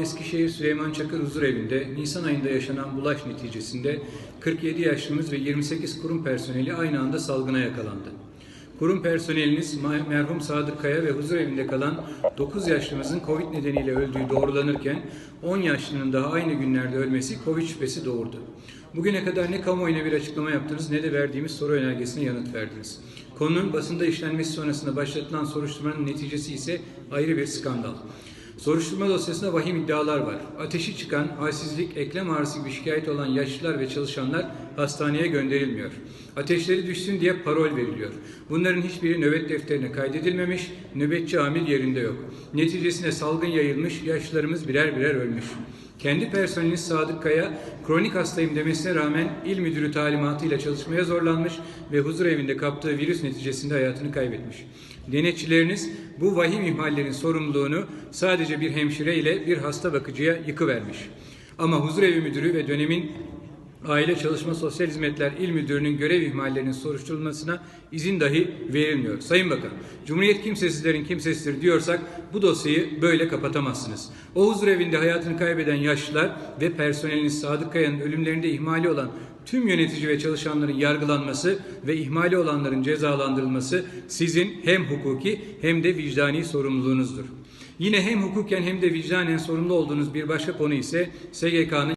Eskişehir Süleyman Çakır Huzur Evi'nde Nisan ayında yaşanan bulaş neticesinde 47 yaşlımız ve 28 kurum personeli aynı anda salgına yakalandı. Kurum personeliniz merhum Sadık Kaya ve huzur evinde kalan 9 yaşlımızın Covid nedeniyle öldüğü doğrulanırken 10 yaşlının daha aynı günlerde ölmesi Covid şüphesi doğurdu. Bugüne kadar ne kamuoyuna bir açıklama yaptınız ne de verdiğimiz soru önergesine yanıt verdiniz. Konunun basında işlenmesi sonrasında başlatılan soruşturmanın neticesi ise ayrı bir skandal. Soruşturma dosyasında vahim iddialar var. Ateşi çıkan, halsizlik, eklem ağrısı gibi şikayet olan yaşlılar ve çalışanlar hastaneye gönderilmiyor. Ateşleri düşsün diye parol veriliyor. Bunların hiçbiri nöbet defterine kaydedilmemiş, nöbetçi amil yerinde yok. Neticesinde salgın yayılmış, yaşlılarımız birer birer ölmüş. Kendi personeliniz Sadık Kaya, kronik hastayım demesine rağmen il müdürü talimatıyla çalışmaya zorlanmış ve huzur evinde kaptığı virüs neticesinde hayatını kaybetmiş. Denetçileriniz bu vahim ihmallerin sorumluluğunu sadece bir hemşire ile bir hasta bakıcıya yıkıvermiş. Ama huzur evi müdürü ve dönemin Aile Çalışma Sosyal Hizmetler İl Müdürü'nün görev ihmallerinin soruşturulmasına izin dahi verilmiyor. Sayın Bakan, Cumhuriyet kimsesizlerin kimsesidir diyorsak bu dosyayı böyle kapatamazsınız. O huzur evinde hayatını kaybeden yaşlılar ve personeliniz Sadık Kaya'nın ölümlerinde ihmali olan tüm yönetici ve çalışanların yargılanması ve ihmali olanların cezalandırılması sizin hem hukuki hem de vicdani sorumluluğunuzdur. Yine hem hukuken hem de vicdanen sorumlu olduğunuz bir başka konu ise SGK'nın